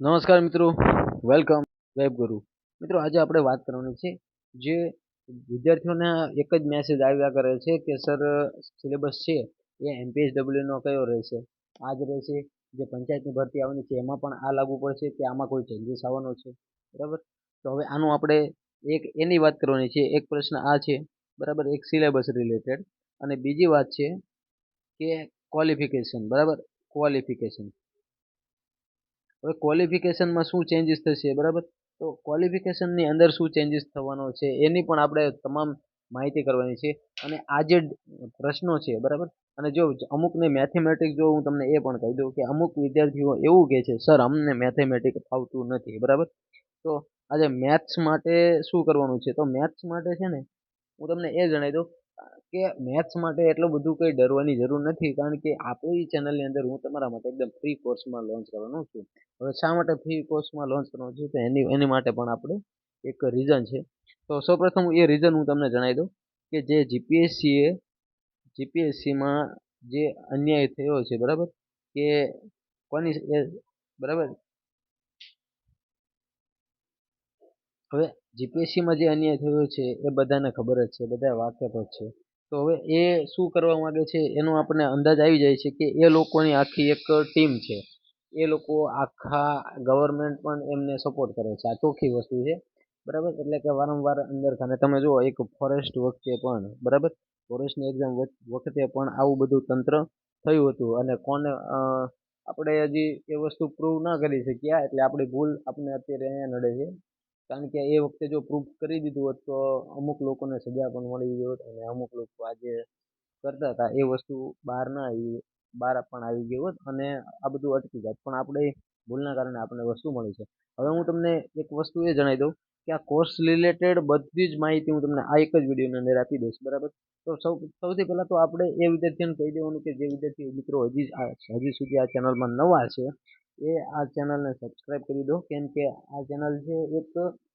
નમસ્કાર મિત્રો. Welcome web ગુરુ મિત્રો, આજે આપણે વાત કરવાની છે જે વિદ્યાર્થીઓને એક જ મેસેજ આવ્યા કરે છે કે સર સિલેબસ છે એ એમપીએસડબલ્યુનો કયો રહેશે? આ જ રહેશે જે પંચાયતની ભરતી આવવાની છે. એમાં પણ આ લાગુ પડશે કે આમાં કોઈ ચેન્જીસ આવવાનો છે. બરાબર? તો હવે આનું આપણે એક એની વાત કરવાની છે. એક પ્રશ્ન આ છે, બરાબર? એક સિલેબસ રિલેટેડ અને બીજી વાત છે કે ક્વોલિફિકેશન બરાબર? ક્વોલિફિકેશન હવે ક્વોલિફિકેશનમાં શું ચેન્જીસ થશે, બરાબર? તો ક્વોલિફિકેશનની અંદર શું ચેન્જીસ થવાનો છે, એની પણ આપણે તમામ માહિતી કરવાની છે. અને આ જે પ્રશ્નો છે, બરાબર? અને જો અમુકને મેથેમેટિક્સ જો હું તમને એ પણ કહી દઉં કે અમુક વિદ્યાર્થીઓ એવું કહે છે, સર, અમને મેથેમેટિક્સ ફાવતું નથી. બરાબર? તો આજે મેથ્સ માટે શું કરવાનું છે? તો મેથ્સ માટે છે ને, હું તમને એ જણાવી દઉં કે મેથ્સ માટે એટલું બધું કંઈ ડરવાની જરૂર નથી, કારણ કે આપણી ચેનલની અંદર હું તમારા માટે એકદમ ફ્રી કોર્સમાં લોન્ચ કરવાનો છું. હવે શા માટે ફ્રી કોર્સમાં લોન્ચ કરવાનું છું? તો એની એની માટે પણ આપણે એક રીઝન છે. તો સૌપ્રથમ એ રીઝન હું તમને જણાવી દઉં કે જે જીપીએસસીએ જીપીએસસીમાં જે અન્યાય થયો છે, બરાબર? કે કોની બરાબર? હવે જીપીએસસીમાં જે અન્યાય થયો છે એ બધાને ખબર જ છે, બધા વાકેફ જ છે. તો હવે એ શું કરવા માગે છે એનો આપણને અંદાજ આવી જાય છે કે એ લોકોની આખી એક ટીમ છે. એ લોકો આખા ગવર્મેન્ટ પણ એમને સપોર્ટ કરે છે. આ ચોખ્ખી વસ્તુ છે. બરાબર? એટલે કે વારંવાર અંદર ખાને તમે જુઓ, એક ફોરેસ્ટ વખતે પણ, બરાબર? ફોરેસ્ટની એક્ઝામ વખતે પણ આવું બધું તંત્ર થયું હતું. અને કોને આપણે હજી એ વસ્તુ પ્રૂવ ના કરી શક્યા, એટલે આપણી ભૂલ આપણને અત્યારે અહીંયા નડે છે. કારણ કે એ વખતે જો પ્રૂફ કરી દીધું હોત તો અમુક લોકોને સજા પણ મળી ગઈ હોત અને અમુક લોકો આજે કરતા હતા. એ વસ્તુ બહાર ના આવી, બહાર પણ આવી ગઈ હોત અને આ બધું અટકી જાત. પણ આપણે ભૂલના કારણે આપણને વસ્તુ મળી છે. હવે હું તમને એક વસ્તુ એ જણાવી દઉં કે આ કોર્સ રિલેટેડ બધી જ માહિતી હું તમને આ એક જ વિડીયોની અંદર આપી દઈશ. બરાબર? તો સૌ, સૌથી પહેલાં તો આપણે એ વિદ્યાર્થીઓને કહી દેવાનું કે જે વિદ્યાર્થી મિત્રો હજી હજી સુધી આ ચેનલમાં નવા છે એ આ ચેનલને સબસ્ક્રાઈબ કરી દો. કેમ કે આ ચેનલ છે એક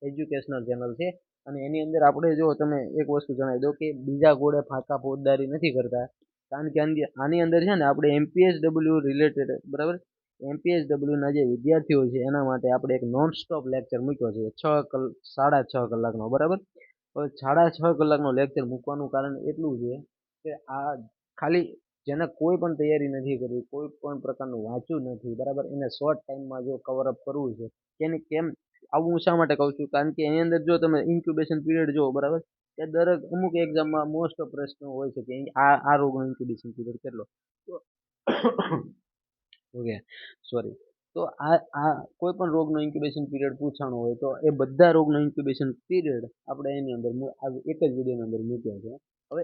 એજ્યુકેશનલ ચેનલ છે. અને એની અંદર આપણે જો તમે એક વસ્તુ જણાવી દો કે બીજા ઘોડે ફાંકા ફોજદારી નથી કરતા. કારણ કે આની અંદર છે ને આપણે એમપીએસ ડબલ્યુ રિલેટેડ બરાબર? એમપીએસ ડબલ્યુના જે વિદ્યાર્થીઓ છે એના માટે આપણે એક નોન સ્ટોપ લેક્ચર મૂક્યો છે. છ કલ સાડા છ કલાકનો, બરાબર? હવે સાડા છ કલાકનો લેક્ચર મૂકવાનું કારણ એટલું છે કે આ ખાલી જેને કોઈ પણ તૈયારી નથી કરી કોઈ પણ પ્રકારનું વાંચ્યું નથી, બરાબર? એને શોર્ટ ટાઈમમાં જો કવરઅપ કરવું છે એને કેમ આવું હું શા માટે કહું છું? કારણ કે એની અંદર જો તમે ઇન્ક્યુબેશન પીરિયડ જુઓ, બરાબર? એ દરેક અમુક એક્ઝામમાં મોસ્ટ ઓફ પ્રશ્નો હોય છે કે આ આ રોગનો ઇન્ક્યુબેશન પીરિયડ કેટલો? તો ઓકે સોરી તો આ આ કોઈ પણ રોગનો ઇન્ક્યુબેશન પીરિયડ પૂછાણો હોય, તો એ બધા રોગનો ઇન્ક્યુબેશન પીરિયડ આપણે એની અંદર એક જ વિડીયોની અંદર મૂક્યા છે. હવે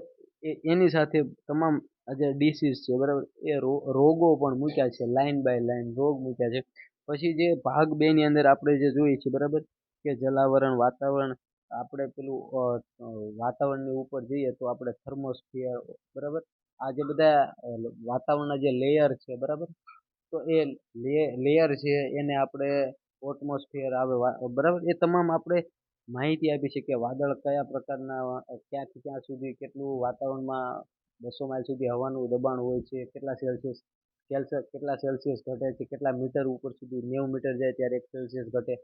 એની સાથે તમામ જે ડિસીઝ છે, બરાબર? એ રોગો પણ મૂક્યા છે લાઇન બાય લાઇન રોગ મૂક્યા છે. પછી જે ભાગ બેની અંદર આપણે જે જોઈએ છીએ, બરાબર? કે જલાવરણ, વાતાવરણ, આપણે પેલું વાતાવરણની ઉપર જઈએ તો આપણે થર્મોસ્ફિયર બરાબર? આ જે બધા વાતાવરણના જે લેયર છે, બરાબર? તો એ લેયર છે, એને આપણે ઓટમોસ્ફિયર આવે બરાબર? એ તમામ આપણે માહિતી આપી છે કે વાદળ કયા પ્રકારના ક્યાંથી ક્યાં સુધી કેટલું વાતાવરણમાં બસો માઇલ સુધી હવાનું દબાણ હોય છે, કેટલા સેલ્સિયસ સેલ્સિયસ કેટલા સેલ્સિયસ ઘટે છે, કેટલા મીટર ઉપર સુધી નેવું મીટર જાય ત્યારે એક સેલ્સિયસ ઘટે.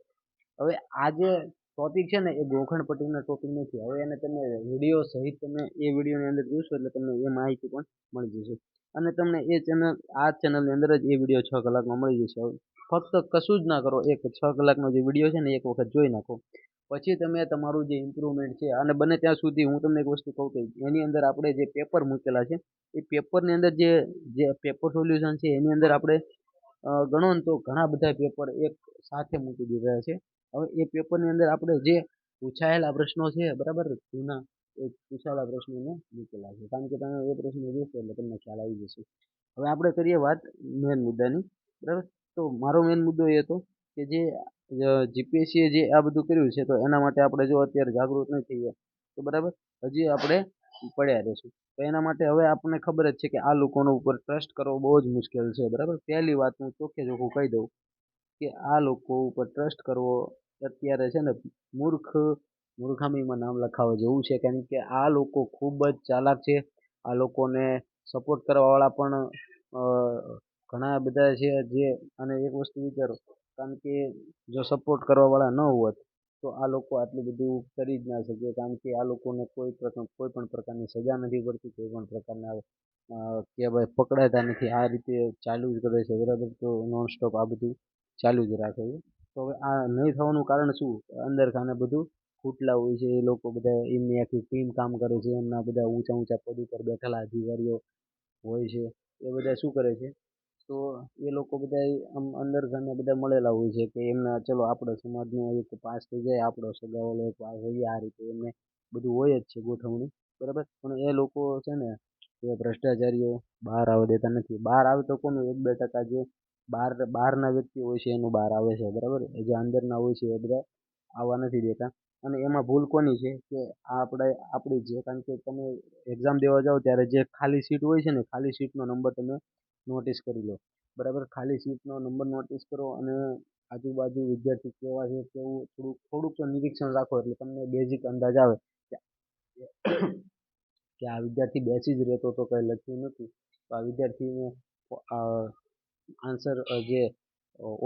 હવે આ જે ટોપિક છે ને એ ગોખણ પટ્ટીના ટોપિક નથી. હવે એને તમે વીડિયો સહિત તમે એ વિડીયોની અંદર જોશો એટલે તમને એ માહિતી પણ મળી જશે. અને તમને એ ચેનલ, આ ચેનલની અંદર જ એ વીડિયો છ કલાકમાં મળી જશે. ફક્ત કશું જ ના કરો, એક છ કલાકનો જે વીડિયો છે ને એક વખત જોઈ નાખો. પછી તમે તમારું જે ઇમ્પ્રુવમેન્ટ છે, અને બને ત્યાં સુધી હું તમને એક વસ્તુ કહું કે એની અંદર આપણે જે પેપર મૂકેલા છે, એ પેપરની અંદર જે જે પેપર સોલ્યુશન છે, એની અંદર આપણે ગણો ને તો ઘણા બધા પેપર એક સાથે મૂકી દીધા છે. હવે એ પેપરની અંદર આપણે જે પૂછાયેલા પ્રશ્નો છે, બરાબર? જૂના, એ પૂછાયેલા પ્રશ્નોને મૂકેલા છે. કારણ કે તમે એ પ્રશ્નો જોશો એટલે તમને ખ્યાલ આવી જશે. હવે આપણે કરીએ વાત મેન મુદ્દાની, બરાબર? તો મારો મેન મુદ્દો એ હતો કે જે જીપીએસસીએ જે આ બધું કર્યું છે, તો એના માટે આપણે જો અત્યારે જાગૃત નહીં થઈએ તો બરાબર? હજી આપણે પડ્યા રહીશું. તો એના માટે હવે આપણને ખબર જ છે કે આ લોકોનો ઉપર ટ્રસ્ટ કરવો બહુ જ મુશ્કેલ છે, બરાબર? પહેલી વાત હું ચોખ્ખે ચોખ્ખું કહી દઉં કે આ લોકો ઉપર ટ્રસ્ટ કરવો અત્યારે છે ને મૂર્ખ, મૂર્ખામીમાં નામ લખાવવા જેવું છે, કારણ કે આ લોકો ખૂબ જ ચાલાક છે. આ લોકોને સપોર્ટ કરવાવાળા પણ ઘણા બધા છે જે, અને એક વસ્તુ વિચારો કારણ કે જો સપોર્ટ કરવાવાળા ન હોત, તો આ લોકો આટલું બધું કરી જ ના શકે. કારણ કે આ લોકોને કોઈ પ્રકાર કોઈ પણ પ્રકારની સજા નથી પડતી, કોઈ પણ પ્રકારના કહેવાય પકડાતા નથી. આ રીતે ચાલુ જ કરે છે. બરાબર? તો નોનસ્ટોપ આ બધું ચાલુ જ રાખે છે. તો હવે આ નહીં થવાનું કારણ શું? અંદર ખાને બધું ખૂટલા હોય છે. એ લોકો બધા એમની આખી ટીમ કામ કરે છે. એમના બધા ઊંચા ઊંચા પદ ઉપર બેઠેલા અધિકારીઓ હોય છે. એ બધા શું કરે છે? તો એ લોકો બધા આમ અંદર ખાને બધા મળેલા હોય છે કે એમના ચલો આપણો સમાજનો એક પાસ થઈ જાય આપણો સગાવાલો એક પાસ થઈ જાય, આ રીતે એમને બધું હોય જ છે ગોઠવણી, બરાબર? પણ એ લોકો છે ને એ ભ્રષ્ટાચારીઓ બહાર આવવા દેતા નથી. બહાર આવે તો કોનું? એક, બે ટકા જે બહાર બહારના વ્યક્તિ હોય છે એનું બહાર આવે છે, બરાબર? એ જે અંદરના હોય છે એ બધા આવવા નથી દેતા. અને એમાં ભૂલ કોની છે? કે આપણે આપણી જે કારણ કે તમે એક્ઝામ દેવા જાઓ ત્યારે જે ખાલી સીટ હોય છે ને, ખાલી સીટનો નંબર તમે નોટિસ કરી લો. બરાબર? ખાલી સીટનો નંબર નોટિસ કરો અને આજુબાજુ વિદ્યાર્થી કેવા છે કેવું, થોડુંક થોડુંક તો નિરીક્ષણ રાખો એટલે તમને બેઝિક અંદાજ આવે. કે આ વિદ્યાર્થી બેસી જ રહેતો તો કંઈ લખ્યું નથી. તો આ વિદ્યાર્થીને આન્સર જે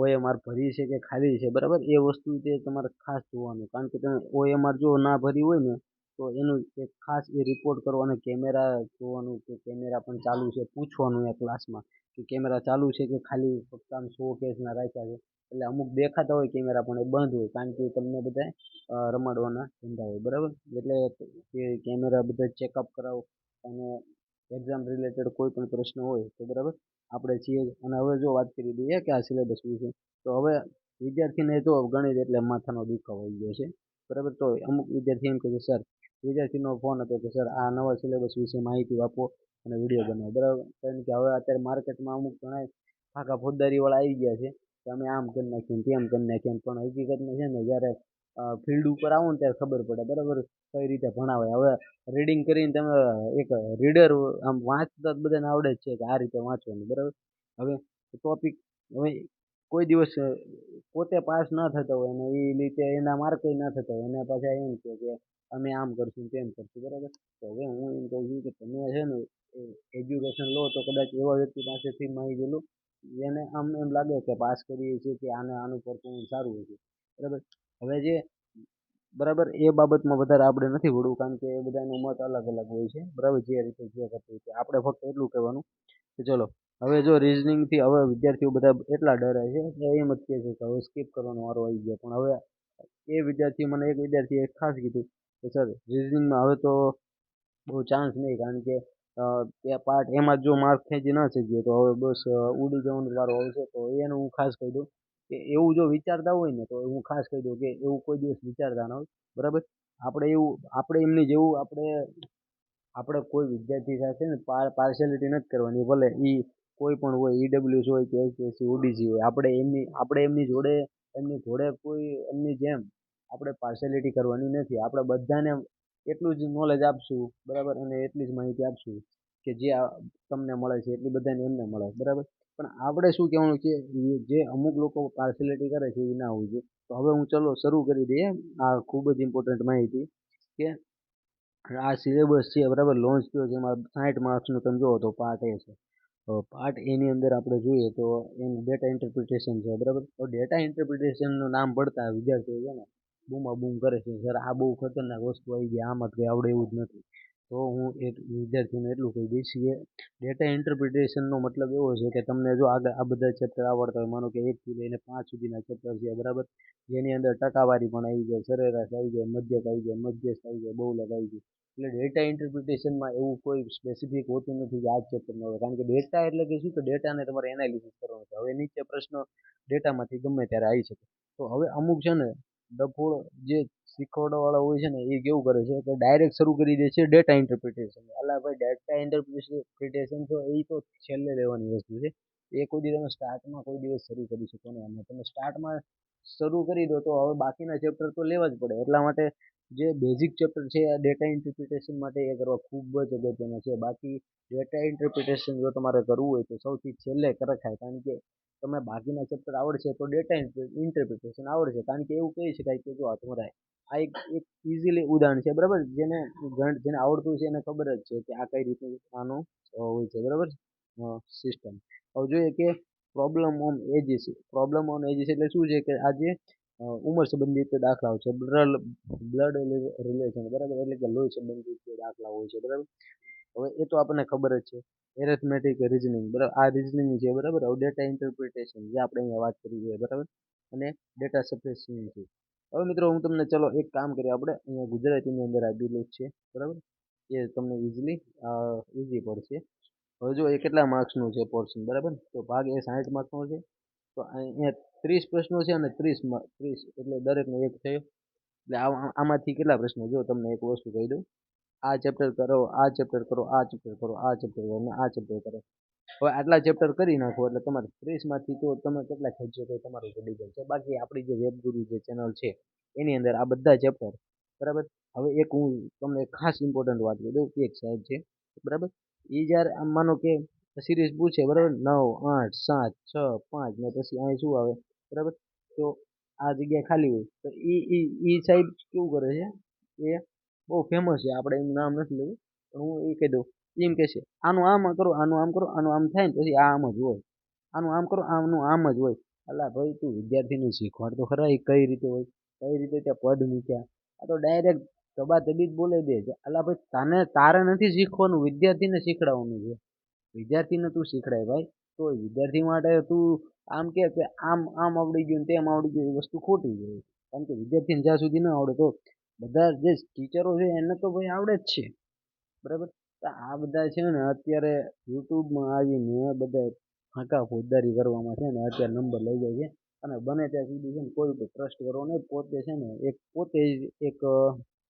ઓએમઆર ભરી છે કે ખાલી છે, બરાબર? એ વસ્તુ તે તમારે ખાસ જોવાનું. કારણ કે તમે ઓએમઆર જો ના ભરી હોય ને તો એનું એક ખાસ એ રિપોર્ટ કરવો અને કેમેરા જોવાનું કે કેમેરા પણ ચાલુ છે, પૂછવાનું એ ક્લાસમાં કે કેમેરા ચાલુ છે કે ખાલી ફક્ત આમ શો કેસના રાખ્યા છે. એટલે અમુક દેખાતા હોય કેમેરા પણ એ બંધ હોય કારણ કે તમને બધા રમાડવાના ધંધા હોય. બરાબર? એટલે કેમેરા બધા ચેકઅપ કરાવો અને એક્ઝામ રિલેટેડ કોઈ પણ પ્રશ્ન હોય તો બરાબર? આપણે છીએ અને હવે જો વાત કરી દઈએ કે આ સિલેબસ વિશે, તો હવે વિદ્યાર્થીને તો ગણિત એટલે માથાનો દુખાવો આવી ગયો છે. બરાબર? તો અમુક વિદ્યાર્થી એમ કહે છે, સર, વિદ્યાર્થીનો ફોન હતો કે, સર, આ નવા સિલેબસ વિશે માહિતી આપો અને વીડિયો બનાવો. બરાબર? કારણ કે હવે અત્યારે માર્કેટમાં અમુક ઘણા આખા ફોજદારીવાળા આવી ગયા છે કે, અમે આમ કરી નાખીએ તેમ કરી નાખીએ પણ હકીકતમાં છે ને, જ્યારે ફિલ્ડ ઉપર આવો ને ત્યારે ખબર પડે, બરાબર? કઈ રીતે ભણાવે હવે રીડિંગ કરીને તમે એક રીડર આમ વાંચતા જ બધાને આવડે જ છે કે આ રીતે વાંચવાનું, બરાબર? હવે ટોપિક હવે કોઈ દિવસ પોતે પાસ ના થતા હોય અને એ રીતે એના માર્કેય ના થતા હોય અને પાછા એમ કહે કે અમે આમ કરશું તેમ કરશું, બરાબર? તો હવે હું એમ કહું છું કે તમે છે ને એજ્યુકેશન લો તો કદાચ એવા વ્યક્તિ પાસેથી માહિતી લો, જેને આમ એમ લાગે કે પાસ કરીએ છીએ કે આને આનું પરફોર્મન્સ સારું હોય છે બરાબર? હવે જે, બરાબર, એ બાબતમાં વધારે આપણે નથી વળવું કારણ કે એ બધાનું મત અલગ અલગ હોય છે, બરાબર? જે રીતે જે કરતું છે. આપણે ફક્ત એટલું કહેવાનું કે ચલો હવે જો રિઝનિંગથી હવે વિદ્યાર્થીઓ બધા એટલા ડરે છે કે એમ જ કહે છે કે હવે સ્કીપ કરવાનો વારો આવી ગયો. પણ હવે એ વિદ્યાર્થી મને એક વિદ્યાર્થીએ ખાસ કીધું કે સર રિઝનિંગમાં હવે તો બહુ ચાન્સ નહીં, કારણ કે એ પાર્ટ એમાં જો માર્ક ખેંચી ન શકીએ, તો હવે બસ ઉડી જવાનો વારો આવશે. તો એને હું ખાસ કહી દઉં કે એવું જો વિચારતા હોય ને, તો હું ખાસ કહી દઉં કે એવું કોઈ દિવસ વિચારતા ન હોય. બરાબર? આપણે એવું, આપણે એમની જેવું આપણે આપણે કોઈ વિદ્યાર્થી સાથે ને પાર્શિયાલિટી નથી કરવાની, ભલે એ કોઈ પણ હોય ઈડબ્લ્યુએસ હોય કે એસએસસી ઓડીસી હોય, આપણે એમની આપણે એમની જોડે એમની જોડે કોઈ, એમની જેમ આપણે પાર્શિયાલિટી કરવાની નથી. આપણે બધાને એટલું જ નોલેજ આપશું, બરાબર? અને એટલી જ માહિતી આપશું કે જે તમને મળે છે, એટલી બધાને એમને મળે, બરાબર? પણ આપણે શું કહેવાનું છે જે અમુક લોકો પાર્શિયાલિટી કરે છે એ ના હોય જોઈએ. તો હવે હું ચલો શરૂ કરી દઈએ, આ ખૂબ જ ઇમ્પોર્ટન્ટ માહિતી કે આ સિલેબસ છે, બરાબર? લોન્ચ થયો છે સાઠ માર્ક્સનું તમે જુઓ તો પાર્ટ એ છે. પાર્ટ એની અંદર આપણે જોઈએ તો એનું ડેટા ઇન્ટરપ્રિટેશન છે, બરાબર? તો ડેટા ઇન્ટરપ્રિટેશનનું નામ પડતા વિદ્યાર્થીઓ છે ને, બૂમા બૂમ કરે છે. સર આ બહુ ખતરનાક વસ્તુ આવી ગઈ, આમાં કંઈ આવડે એવું જ નથી. તો હું એ વિદ્યાર્થીઓને એટલું કહી દઈશ કે ડેટા ઇન્ટરપ્રિટેશનનો મતલબ એવો છે કે તમને જો આગળ આ બધા ચેપ્ટર આવડતા હોય, માનો કે એકથી લઈને પાંચ સુધીના ચેપ્ટર છે, બરાબર? જેની અંદર ટકાવારી પણ આવી જાય, સરેરાશ આવી જાય, મધ્યક આવી જાય, મધ્યસ્થ આવી જાય, બહુલક આવી જાય. એટલે ડેટા ઇન્ટરપ્રિટેશનમાં એવું કોઈ સ્પેસિફિક હોતું નથી કે આ જ ચેપ્ટરમાં હોય. કારણ કે ડેટા એટલે કે શું? કે ડેટાને તમારે એનાલિસિસ કરવાનું છે. હવે નીચે પ્રશ્નો ડેટામાંથી ગમે ત્યારે આવી શકે. તો હવે અમુક છે ને, ડફોળ જે શીખવાડવાવાળા હોય છે ને, એ કેવું કરે છે કે ડાયરેક્ટ શરૂ કરી દે છે ડેટા ઇન્ટરપ્રિટેશન અલા ભાઈ ડેટા ઇન્ટરપ્રિટેશન તો એ તો છેલ્લે લેવાની વસ્તુ છે. એ કોઈ દિવસ તમે સ્ટાર્ટમાં કોઈ દિવસ શરૂ કરી શકો નહીં. અને તમે સ્ટાર્ટમાં શરૂ કરી દો તો હવે બાકીના ચેપ્ટર તો લેવા જ પડે. એટલા માટે જે બેઝિક ચેપ્ટર છે આ ડેટા ઇન્ટરપ્રિટેશન માટે એ કરવા ખૂબ જ અગત્યના છે. બાકી ડેટા ઇન્ટરપ્રિટેશન જો તમારે કરવું હોય તો સૌથી છેલ્લે રખાય કારણ કે તમે બાકીના ચેપ્ટર આવડશે તો ડેટા ઇન્ટરપ્રિટેશન આવડશે. કારણ કે એવું કહી શકાય કે જો તમારે આ એક એક ઇઝીલી ઉદાહરણ છે. બરાબર? જેને જેને આવડતું છે એને ખબર જ છે કે આ કઈ રીતે આનું હોય છે. બરાબર? સિસ્ટમ હવે જોઈએ કે problem on ages problem on ages એટલે શું છે કે આજે ઉંમર સંબંધિત દાખલાઓ છે. બ્લડ બ્લડ રિલેશન બરાબર? એટલે કે લોહી સંબંધિત દાખલા હોય છે, બરાબર? હવે એ તો આપણને ખબર જ છે. એરેથમેટિક રિઝનિંગ બરાબર? આ રિઝનિંગ છે, બરાબર? હવે ડેટા ઇન્ટરપ્રિટેશન જે આપણે અહીંયા વાત કરી છે, બરાબર? અને ડેટા સફિશિયન્સી હવે મિત્રો, હું તમને ચલો એક કામ કરીએ. આપણે અહીંયા ગુજરાતીની અંદર આપેલું જ છે, બરાબર? એ તમને ઇઝીલી ઇઝી પડશે. હવે જો એ કેટલા માર્ક્સનું છે પોર્શન બરાબર તો ભાગ એ સાઠ માર્ક્સનો છે. તો અહીંયા ત્રીસ પ્રશ્નો છે અને ત્રીસ ત્રીસ, એટલે દરેકનો એક થયો એટલે આમાંથી કેટલા પ્રશ્નો? જો તમને એક વસ્તુ કહી દઉં. આ ચેપ્ટર કરો, આ ચેપ્ટર કરો, આ ચેપ્ટર કરો, આ ચેપ્ટર કરો આ ચેપ્ટર કરો. હવે આટલા ચેપ્ટર કરી નાખો એટલે તમારે ત્રીસમાંથી તો તમે કેટલા ખેંચો તો તમારું તો જાય છે. બાકી આપણી જે વેબગુરુ જે ચેનલ છે, એની અંદર આ બધા ચેપ્ટર બરાબર? હવે એક હું તમને ખાસ ઇમ્પોર્ટન્ટ વાત કહી દઉં, કે એક સાહેબ છે, બરાબર? એ જ્યારે આમ માનો કે સિરીઝ પૂછે, બરાબર? નવ, આઠ, સાત, છ, પાંચ, ને પછી અહીં શું આવે? બરાબર? તો આ જગ્યા ખાલી હોય. તો એ એ એ સાહેબ કેવું કરે છે? એ બહુ ફેમસ છે. આપણે એનું નામ નથી લેવું, પણ હું એ કહી દઉં. એમ કહે છે, આનું આમ કરો, આનું આમ કરો, આનું આમ થાય ને પછી આ આમ જ હોય. આનું આમ કરો, આનું આમ જ હોય. અલા ભાઈ, તું વિદ્યાર્થીને શીખવાડ તો ખરા, એ કઈ રીતે હોય? કઈ રીતે ત્યાં પદ મૂક્યા? આ તો ડાયરેક્ટ તબા તબી જ બોલે દે છે. અલા ભાઈ, તને, તારે નથી શીખવાનું, વિદ્યાર્થીને શીખડાવવાનું છે. વિદ્યાર્થીને તું શીખડાય ભાઈ. તો વિદ્યાર્થી માટે તું આમ કે આમ આમ આવડી ગયું તેમ આવડી ગયું, એ વસ્તુ ખોટી છે. કારણ કે વિદ્યાર્થીને જ્યાં સુધી ન આવડે તો બધા જે ટીચરો છે એને તો ભાઈ આવડે જ છે. બરાબર? આ બધા છે ને અત્યારે યુટ્યુબમાં આવીને બધા ફાંકા ફોજદારી કરવામાં છે ને અત્યારે નંબર લઈ જાય છે. અને બને ત્યાં સુધી છે ને કોઈ ઉપર ટ્રસ્ટ કરવો નહીં પોતે છે ને એક પોતે એક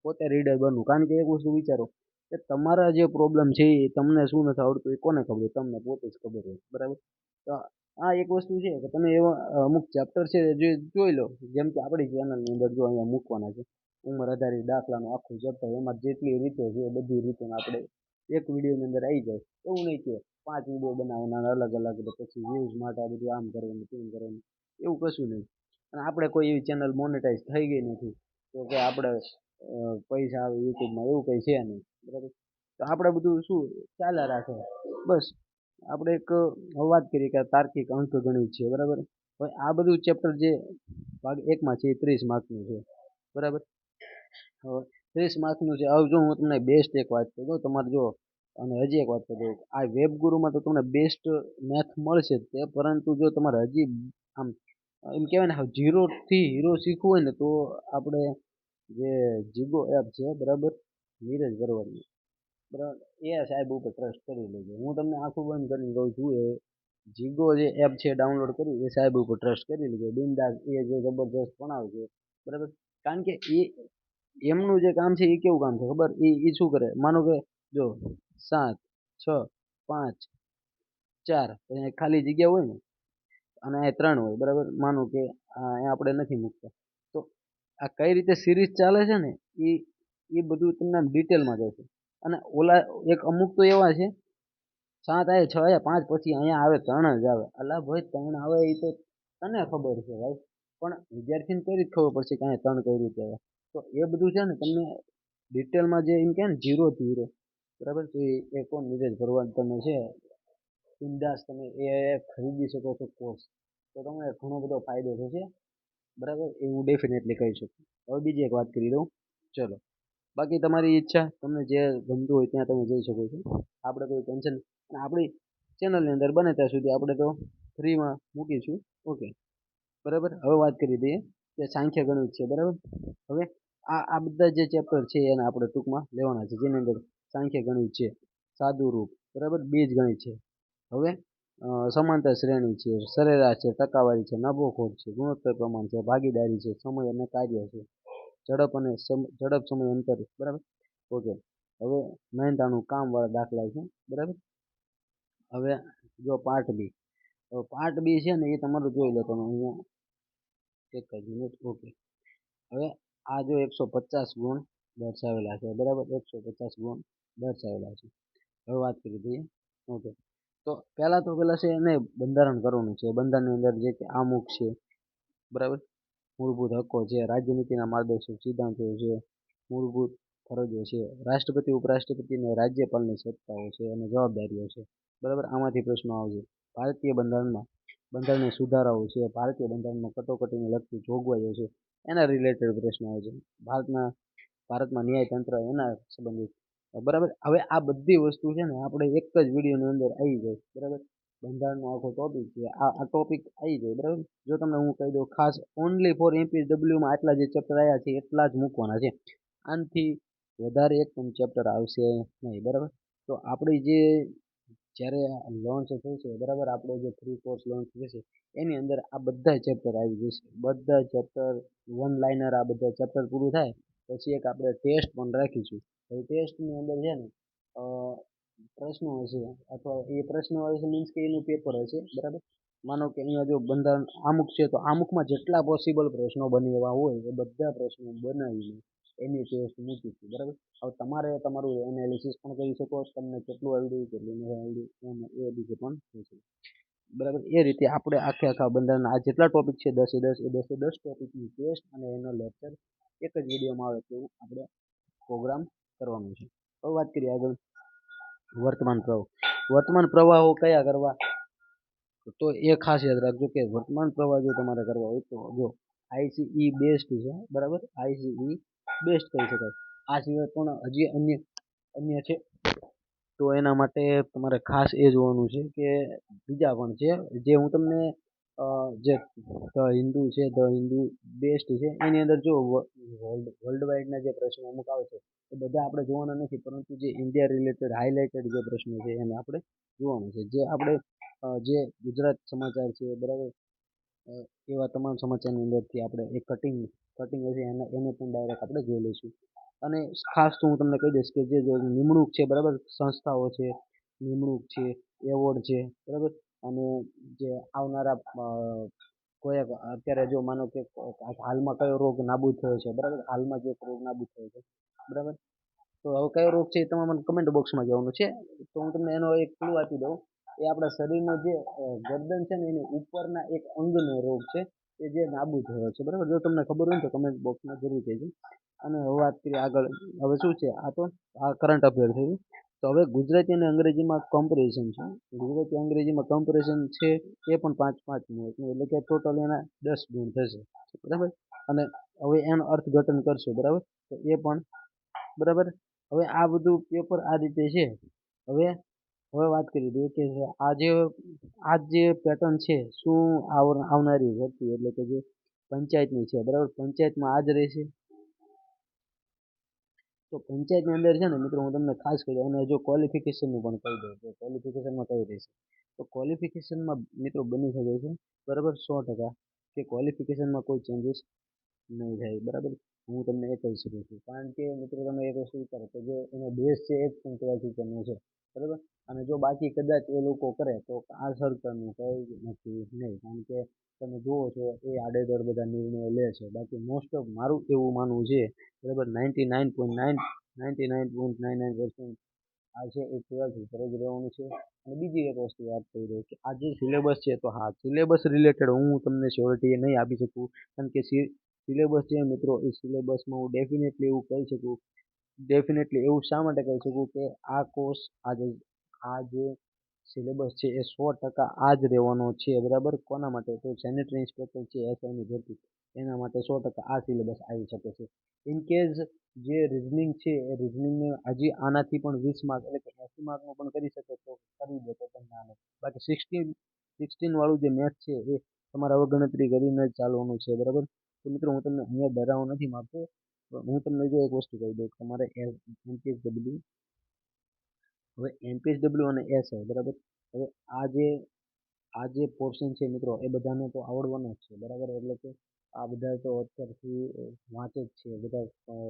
પોતે રીડર બનવું. કારણ કે એક વસ્તુ વિચારો કે તમારા જે પ્રોબ્લેમ છે એ તમને શું નથી આવડતું એ કોને ખબર? તમને પોતે જ ખબર હોય. બરાબર? તો આ એક વસ્તુ છે કે તમે એવા, અમુક ચેપ્ટર છે જે જોઈ લો. જેમ કે આપણી ચેનલની અંદર જો અહીંયા મૂકવાના છે. ઉંમર આધારિત દાખલાનું આખું ચેપ્ટર એમાં જેટલી રીતો છે એ બધી રીતો આપણે એક વિડીયોની અંદર આવી જાય. એવું નહીં કે પાંચ વીડિયો બનાવવાના, અલગ અલગ પછી વ્યૂઝ માટે આ બધું આમ કરવાનું, તેમ કરવાનું. એવું કશું નહીં. અને આપણે કોઈ એવી ચેનલ મોનેટાઈઝ થઈ ગઈ નથી. તો કે આપણે પૈસા આવે યુટ્યુબમાં એવું કંઈ છે નહીં, બરાબર? તો આપણે બધું શું, ચાલ્યા રાખે. બસ, આપણે એક વાત કરીએ કે તાર્કિક અંકગણિત છે, બરાબર? હવે આ બધું ચેપ્ટર જે ભાગ એકમાં છે, એ ત્રીસ માર્કનું છે, બરાબર? હવે ત્રીસ માર્કનું છે, હવે જો હું તમને બેસ્ટ એક વાત કહી દઉં તમારે જો, અને હજી એક વાત કહી, આ વેબ ગુરુમાં તો તમને બેસ્ટ મેથ મળશે જ તે, પરંતુ જો તમારે હજી, આમ, એમ કહેવાય ને ઝીરોથી હીરો શીખવું હોય ને, તો આપણે જે જીગો એપ છે, બરાબર? નીરજ ગરવાની બરાબર. એ સાહેબ ઉપર ટ્રસ્ટ કરી લેજો. હું તમને આખું બંધ કરીને કહું છું, એ જીગો જે એપ છે ડાઉનલોડ કરી, એ સાહેબ ઉપર ટ્રસ્ટ કરી લેજો. બિનદાસ એ જે જબરદસ્ત છે, બરાબર? કારણ કે એ, એમનું જે કામ છે, એ કેવું કામ છે ખબર? એ એ શું કરે? માનો કે, જો, સાત, છ, પાંચ, ચાર, અહીંયા ખાલી જગ્યા હોય ને, અને ત્રણ હોય, બરાબર? માનો કે, આ આપણે નથી મૂકતા. આ કઈ રીતે સિરીઝ ચાલે છે ને એ એ બધું તમને ડિટેલમાં જશે. અને ઓલા, એક અમુક તો એવા છે, સાત આવે છ આવે પાંચ પછી અહીંયા આવે, ત્રણ જ આવે. અલા ભાઈ, ત્રણ આવે એ તો તને ખબર છે ભાઈ. પણ વિદ્યાર્થીને કઈ રીતે ખબર પડશે કે અહીંયા ત્રણ કઈ રીતે આવે? તો એ બધું છે ને તમને ડિટેલમાં જે એમ કહે ને જીરો જીરો બરાબર? તો એ એ કોણ? નીરજ ભરવાડ તમે છે. બિંદાસ તમે એ ખરીદી શકો છો કોર્સ તો તમને ઘણો બધો ફાયદો થશે. બરાબર? એ હું ડેફિનેટલી કહી શકું. હવે બીજી એક વાત કરી દઉં ચલો. બાકી તમારી ઈચ્છા, તમને જે ગમતું હોય ત્યાં તમે જઈ શકો છો. આપણે કોઈ ટેન્શન અને આપણી ચેનલની અંદર બને ત્યાં સુધી આપણે તો ફ્રીમાં મૂકીશું. ઓકે બરાબર? હવે વાત કરી દઈએ કે સાંખ્ય ગણિત છે, બરાબર? હવે આ આ બધા જે ચેપ્ટર છે એને આપણે ટૂંકમાં લેવાના છે. જેની અંદર સાંખ્ય ગણિત છે, સાદું રૂપ, બરાબર? બીજ ગણિત છે. હવે સમાંતર શ્રેણી છે, સરેરાશ છે, ટકાવારી છે નફોખોટ છે, ગુણોત્તર પ્રમાણ છે, ભાગીદારી છે, સમય અને કાર્ય છે. ઝડપ અને ઝડપ સમય અંતર, બરાબર? ઓકે. હવે મહેનતાણું કામવાળા દાખલા છે, બરાબર? હવે જો પાર્ટ બી. હવે પાર્ટ બી છે ને એ તમારું જોઈ લો તમે અહીંયા એક જ મિનિટ ઓકે. હવે આ જો એકસો પચાસ ગુણ દર્શાવેલા છે, બરાબર? એકસો પચાસ ગુણ દર્શાવેલા છે. હવે વાત કરી દઈએ ઓકે. તો પહેલાં તો પહેલાં છે એને બંધારણ કરવાનું છે. બંધારણની અંદર જે કે આમુખ છે, બરાબર? મૂળભૂત હક્કો છે રાજ્યનીતિના માર્ગદર્શક સિદ્ધાંતો છે, મૂળભૂત ફરજો છે. રાષ્ટ્રપતિ ઉપરાષ્ટ્રપતિને રાજ્યપાલની સત્તાઓ છે અને જવાબદારીઓ છે. બરાબર? આમાંથી પ્રશ્નો આવશે. ભારતીય બંધારણમાં બંધારણીય સુધારાઓ છે. ભારતીય બંધારણમાં કટોકટીને લગતી જોગવાઈઓ છે. એના રિલેટેડ પ્રશ્નો આવે છે. ભારતના, ભારતમાં ન્યાયતંત્ર એના સંબંધિત બરાબર? હવે આ બધી વસ્તુ છે ને, આપણે એક જ વિડીયોની અંદર આવી જાય, બરાબર? બંધારણનો આખો ટોપિક છે, આ ટોપિક આવી જાય, બરાબર? જો તમને હું કહી દઉં, ખાસ ઓનલી ફોર એમપી ડબલ્યુમાં આટલા જે ચેપ્ટર આવ્યા છે, એટલા જ મૂકવાના છે. આનાથી વધારે એક પણ ચેપ્ટર આવશે નહીં, બરાબર? તો આપણી જે, જ્યારે લોન્ચ થશે, બરાબર? આપણો જે ફ્રી કોર્સ લોન્ચ થશે, એની અંદર આ બધા ચેપ્ટર આવી જશે. બધા ચેપ્ટર વન લાઇનર આ બધા ચેપ્ટર પૂરું થાય, પછી એક આપણે ટેસ્ટ પણ રાખીશું. એ ટેસ્ટની અંદર છે ને પ્રશ્નો હશે અથવા એ પ્રશ્નો હશે મીન્સ કે એનું પેપર હશે બરાબર? માનો કે અહીંયા જો બંધારણ અમુક છે, તો અમુકમાં જેટલા પોસિબલ પ્રશ્નો બને એવા હોય, એ બધા પ્રશ્નો બનાવીને એની ટેસ્ટ મૂકીશું બરાબર? હવે તમારે તમારું એનાલિસિસ પણ કરી શકો, તમને કેટલું આવડ્યું કેટલું નહીં આવડ્યું એમ એ રીતે પણ થશે બરાબર? એ રીતે આપણે આખે આખા બંધારણના આ જેટલા ટોપિક છે, દસે દસ, એ દસે દસ ટોપિકની ટેસ્ટ અને એનો લેક્ચર એક જ વિડીયોમાં આવે તેવું આપણે પ્રોગ્રામ કરવાનું છે. હવે વાત કરીએ આગળ. વર્તમાન પ્રવાહ. વર્તમાન પ્રવાહો કયા કરવા? તો એ ખાસ યાદ રાખજો કે વર્તમાન પ્રવાહ જો તમારે કરવા હોય તો જો આઈસીઈ બેસ્ટ છે, બરાબર? આઈસીઈ બેસ્ટ કહી શકાય. આ સિવાય પણ હજી અન્ય અન્ય છે. તો એના માટે તમારે ખાસ એ જોવાનું છે કે બીજા પણ છે. જે હું તમને જે ધ હિન્દુ છે, ધ હિન્દુ બેસ્ટ છે, એની અંદર જો વર્લ્ડ વર્લ્ડ વાઇડના જે પ્રશ્નો અમુક આવે છે એ બધા આપણે જોવાના નથી, પરંતુ જે ઇન્ડિયા રિલેટેડ હાઇલાઇટેડ જે પ્રશ્નો છે એને આપણે જોવાના છે. જે આપણે જે ગુજરાત સમાચાર છે, બરાબર? એવા તમામ સમાચારની અંદરથી આપણે એ કટિંગ કટિંગ હશે, એને એને પણ ડાયરેક્ટ આપણે જોઈ લઈશું. અને ખાસ તો હું તમને કહી દઈશ કે જે નિમણૂક છે, બરાબર? સંસ્થાઓ છે, નિમણૂક છે એવોર્ડ છે, બરાબર? અને જે આવનારા કોઈ અત્યારે જો માનો કે હાલમાં કયો રોગ નાબૂદ થયો છે, બરાબર? હાલમાં જે રોગ નાબૂદ થયો છે. બરાબર? તો હવે કયો રોગ છે એ તમે મને કમેન્ટ બોક્સમાં કહેવાનું છે. તો હું તમને એનો એક ક્લુ આપી દઉં. એ આપણા શરીરનો જે ગરદન છે ને, એની ઉપરના એક અંગનો રોગ છે. એ જે નાબૂદ થયો છે. બરાબર? જો તમને ખબર હોય તો કમેન્ટ બોક્સમાં જરૂર કહેજો. અને હવે વાત કરીએ આગળ. હવે શું છે? આ તો, આ કરંટ અફેર થયું. તો હવે ગુજરાતી અને અંગ્રેજીમાં કમ્પેરિઝન છે. ગુજરાતી અંગ્રેજીમાં કમ્પેરિઝન છે એ પણ પાંચ પાંચ મિનિટનું એટલે કે ટોટલ એના દસ ગુણ થશે. બરાબર? અને હવે એનું અર્થઘટન કરશું. બરાબર? તો એ પણ બરાબર? હવે આ બધું પેપર આ રીતે છે. હવે હવે વાત કરી દઈએ કે આ જે આ જે પેટર્ન છે, શું આવનારી હતી એટલે કે જે પંચાયતની છે, બરાબર? પંચાયતમાં આ જ રહેશે. તો પંચાયતની અંદર છે ને, મિત્રો, હું તમને ખાસ કહી દઉં અને જો ક્વોલિફિકેશનનું પણ કહી દઉં તો ક્વોલિફિકેશનમાં કઈ રહેશે? તો ક્વોલિફિકેશનમાં મિત્રો, બની શકે છે, બરાબર? સો ટકા. કે ક્વોલિફિકેશનમાં કોઈ ચેન્જીસ નહીં થાય, બરાબર? હું તમને એ કહી શકું છું. કારણ કે મિત્રો, તમે એક વસ્તુ વિચારો કે જે એનો બેઝ છે એ જ ક્વોલિફિકેશનનો છે બરાબર? અને જો બાકી કદાચ એ લોકો કરે, તો આ સરકારનું કંઈ નથી, નહીં. કારણ કે તમે જુઓ છો, એ આડેધડ બધા નિર્ણયો લે છે. બાકી મોસ્ટ ઓફ મારું એવું માનવું છે, બરાબર? Ninety nine point nine ninety nine point nine nine percent આ છે, એ ટ્વેલ્થ ફરજ રહેવાનું છે. અને બીજી એક વસ્તુ વાત કરી રહ્યો કે આ જે સિલેબસ છે, તો હા સિલેબસ રિલેટેડ હું તમને શ્યોરિટી નહીં આપી શકું. કારણ કે સિલેબસ છે મિત્રો, એ સિલેબસમાં હું ડેફિનેટલી એવું કહી શકું ડેફિનેટલી એવું શા માટે કહી શકું કે આ કોર્સ આજે, આ જે સિલેબસ છે એ સો ટકા આ જ રહેવાનો છે, બરાબર? કોના માટે? તો સેનેટરી ઇન્સ્પેક્ટર છે એસઆઈની ભરતી. એના માટે સો ટકા આ સિલેબસ આવી શકે છે. ઇન કેસ જે રિઝનિંગ છે, એ રિઝનિંગને હજી આનાથી પણ વીસ માર્ક એટલે કે એંસી માર્કનું પણ કરી શકે તો કરી દે તો પણ ના બાકી સિક્સટીન સિક્સટીનવાળું જે મેથ છે એ તમારે હવે ગણતરી કરીને જ ચાલવાનું છે, બરાબર? તો મિત્રો હું તમને અહીંયા ડરાવવા નથી માગતો હું તમને જો એક વસ્તુ કહી દઉં, તમારે એમપીએસડબલ્યુ હવે એમપીએસડબલ્યુ અને એસ હોય, બરાબર? હવે આ જે આ જે પોર્શન છે મિત્રો, એ બધાને તો આવડવાનો જ છે, બરાબર? એટલે કે આ બધા તો અત્યારથી વાંચે જ છે, બધા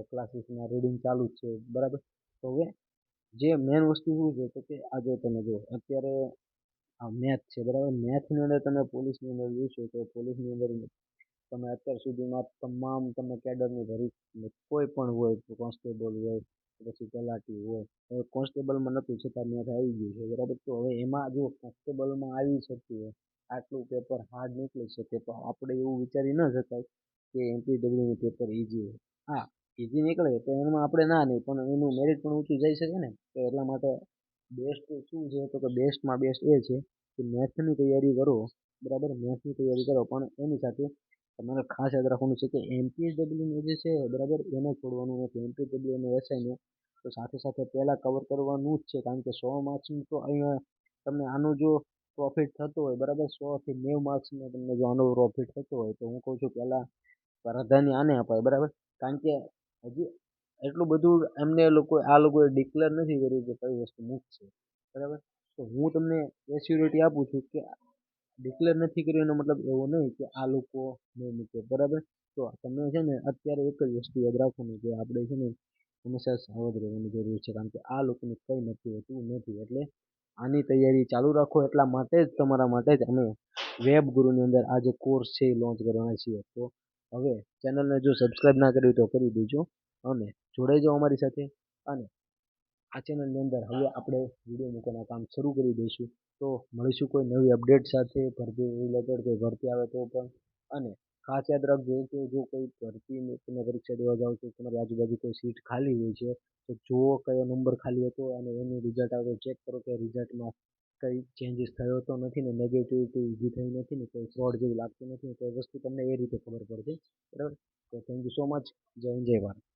ક્લાસીસના રીડિંગ ચાલુ જ છે, બરાબર? તો હવે જે મેન વસ્તુ શું છે, તો કે આજે તમે જો અત્યારે આ મેથ છે, બરાબર? મેથની અંદર તમે પોલીસની અંદર જોશો તો પોલીસની અંદર તમે અત્યાર સુધીમાં તમામ તમે કેડરની ભરી કોઈ પણ હોય, કોન્સ્ટેબલ હોય, પછી તલાટી હોય, હવે કોન્સ્ટેબલમાં નહોતું છતાં મેં આવી ગયું છે, બરાબર? તો હવે એમાં જો કોન્સ્ટેબલમાં આવી હોય આટલું પેપર હાર્ડ નીકળી શકે, તો આપણે એવું વિચારી ન શકાય કે એમપીડબ્લ્યુનું પેપર ઇઝી હોય. હા ઇઝી નીકળે તો એમાં આપણે ના નહીં, પણ એનું મેરિટ પણ ઊંચું જઈ શકે ને? તો એટલા માટે બેસ્ટ શું છે? તો કે બેસ્ટમાં બેસ્ટ એ છે કે મેથની તૈયારી કરો, બરાબર? મેથ્સની તૈયારી કરો, પણ એની સાથે તમારે ખાસ યાદ રાખવાનું છે કે એમપીએસડબલ્યુનું જે છે, બરાબર, એને છોડવાનું નથી એમપીએસડબલ્યુ અને એસઆઈને તો સાથે સાથે પહેલાં કવર કરવાનું જ છે, કારણ કે સો માર્ક્સનું તો અહીંયા તમને આનું જો પ્રોફિટ થતો હોય, બરાબર સોથી નેવ માર્ક્સમાં તમને જો આનો પ્રોફિટ થતો હોય, તો હું કહું છું પહેલાં પ્રાધાન્ય આને અપાય, બરાબર? કારણ કે હજી એટલું બધું એમને લોકો આ લોકોએ ડિક્લેર નથી કર્યું કે કઈ વસ્તુ છે, બરાબર? તો હું તમને એ આપું છું કે ડિક્લેર નથી કર્યું એનો મતલબ એવો નહીં કે આ લોકો નહીં મૂકે. બરાબર? તો તમે છે ને અત્યારે એક જ વસ્તુ યાદ રાખવાની કે આપણે છે ને હંમેશા સાવધ રહેવાની જરૂર છે કારણ કે આ લોકોને કંઈ નથી હોતું, નથી. એટલે આની તૈયારી ચાલુ રાખો એટલા માટે જ તમારા માટે જ અમે વેબ ગુરુની અંદર આ જે કોર્સ છે એ લોન્ચ કરવાના છીએ. તો હવે ચેનલને જો સબસ્ક્રાઈબ ના કરી તો કરી દેજો અને જોડાઈ જાઓ અમારી સાથે. અને આ ચેનલની અંદર હવે આપણે વીડિયો મૂકવાના કામ શરૂ કરી દઈશું. તો મળીશું કોઈ નવી અપડેટ સાથે. ભરતી રિલેટેડ કોઈ ભરતી આવે તો પણ. અને ખાસ યાદ રાખજો કે જો કોઈ ભરતીની તમે પરીક્ષા દેવા જાઓ છો, તમારી આજુબાજુ કોઈ સીટ ખાલી હોય છે, તો જુઓ કયો નંબર ખાલી હતો અને એનું રિઝલ્ટ આવે ચેક કરો કે રિઝલ્ટમાં કંઈ ચેન્જીસ થયો તો નથી ને નેગેટિવિટી ઊભી થઈ નથી ને કોઈ ફ્રોડ જેવું લાગતું નથી કોઈ વસ્તુ તમને એ રીતે ખબર પડશે. બરાબર? તો થેન્ક યુ સો મચ જય હિન્દ, જય ભારત.